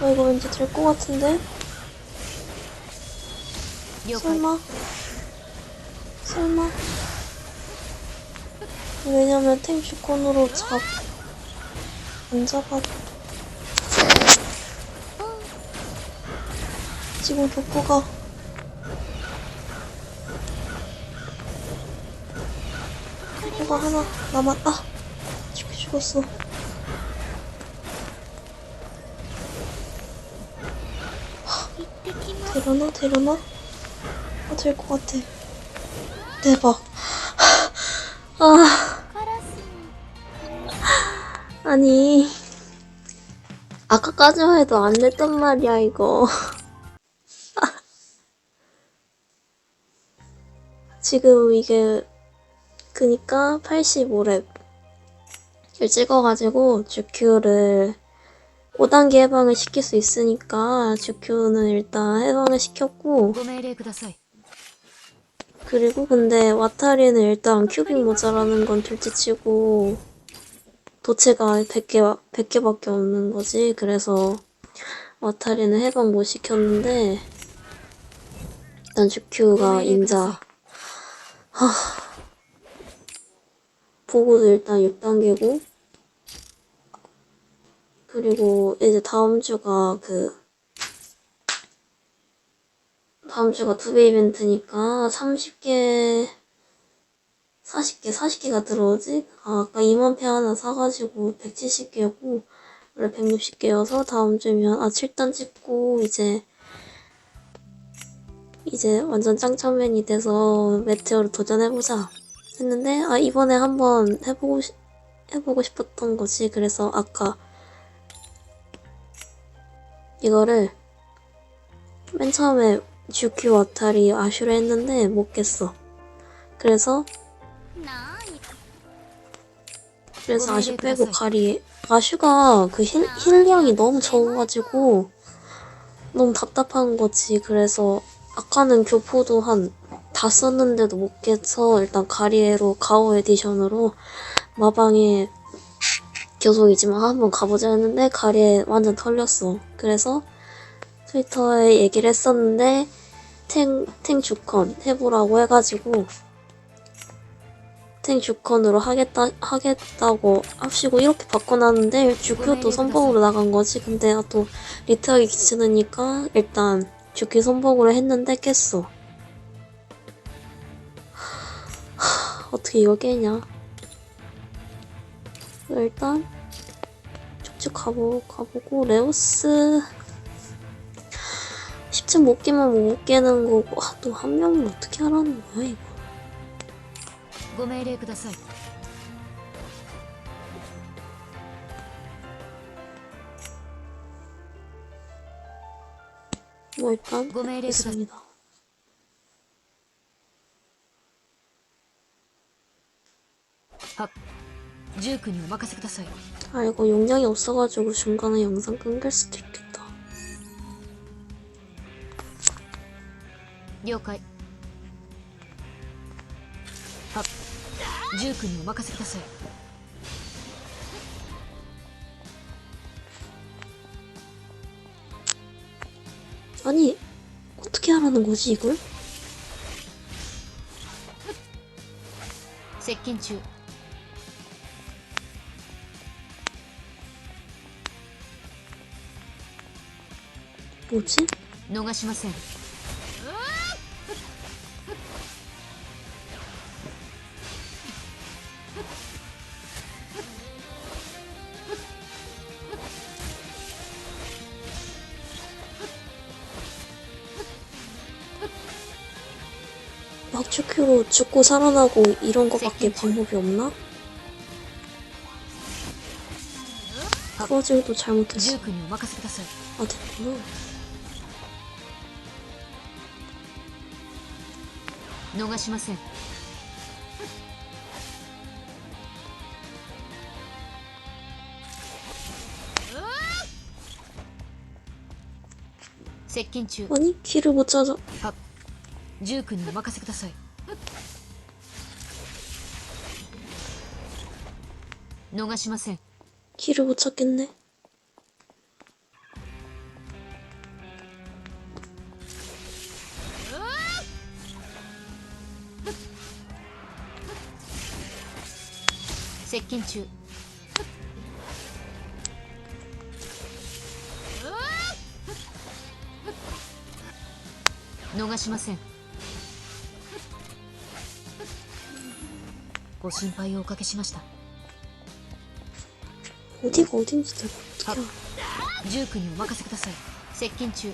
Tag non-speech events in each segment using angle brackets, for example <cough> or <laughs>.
어, 이거 왠지 될 것 같은데? 설마? 설마? 왜냐면 탱 주권으로 잡, 안 잡아. 지금 족보가. 족보가 하나 남았다. 죽 죽었어. 들어나? 들어나? 아, 될것 같아. 대박. 아. 아니. 아까까지만 해도 안 됐단 말이야, 이거. <laughs> 지금 이게, 그니까 85랩. 찍어가지고 GQ를 5단계 해방을 시킬 수 있으니까 주큐는 일단 해방을 시켰고. 그리고 근데 와타리는 일단 큐빅 모자라는 건 둘째치고 도체가 100개, 100개밖에 없는 거지. 그래서 와타리는 해방 못 시켰는데 일단 주큐가 인자. 하... 보고도 일단 6단계고. 그리고 이제 다음 주가 그 다음 주가 투베 이벤트니까 30개, 40개, 40개가 들어오지? 아, 아까 2만 패 하나 사가지고 170개였고, 원래 160개여서 다음 주면, 아, 7단 찍고, 이제, 이제 완전 짱짱맨이 돼서 메테오를 도전해보자. 했는데, 아, 이번에 한번 해보고, 싶- 해보고 싶었던 거지. 그래서 아까, 이거를, 맨 처음에 주큐 와타리 아슈를 했는데 못 깼어. 그래서 그래서 아슈 빼고 가리 아슈가 그 힐, 힐량이 너무 적어가지고 너무 답답한 거지. 그래서 아까는 교포도 한 다 썼는데도 못 깨서 일단 가리에로 가오 에디션으로 마방에 교속이지만 한번 가보자 했는데 가리에 완전 털렸어. 그래서 트위터에 얘기를 했었는데 탱, 탱 주컨 해보라고 해가지고 탱 주컨으로 하겠다, 하겠다고 합시고 이렇게 바꿔놨는데 또 선봉으로 나간 거지. 근데 아, 또 리트하기 귀찮으니까 일단 주큐 선봉으로 했는데 깼어. 하, 어떻게 이걸 깨냐. 일단 쭉쭉 가보, 가보고 레오스 10층 못 깨면 못 깨는 거고 아, 또 한 명은 어떻게 하라는 거야 이거 ご命令ください 뭐 일단ご命令ください 했습니다. 아, 19にお任せください 아 이거 용량이 없어가지고 중간에 영상 끊길 수도 있겠다. 了解あ19にお任せください 아니 어떻게 하라는 거지 이걸? 接近中 뭐지? 농아시마센. 막주큐로 죽고 살아나고 이런 것밖에 방법이 없나? 그거지도 잘못했어. 아 됐구나. 逃しません接近中 아니 키를 못 찾아. あ19にお任せください逃しません 키를 못 찾겠네. 近中逃しませんご心配をおかけしました 어디가 어딘지 내가 어떻게 알아. ジュークにお任せください接近中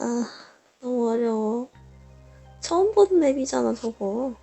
아, 너무 어려워. 처음 보는 맵이잖아, 저거.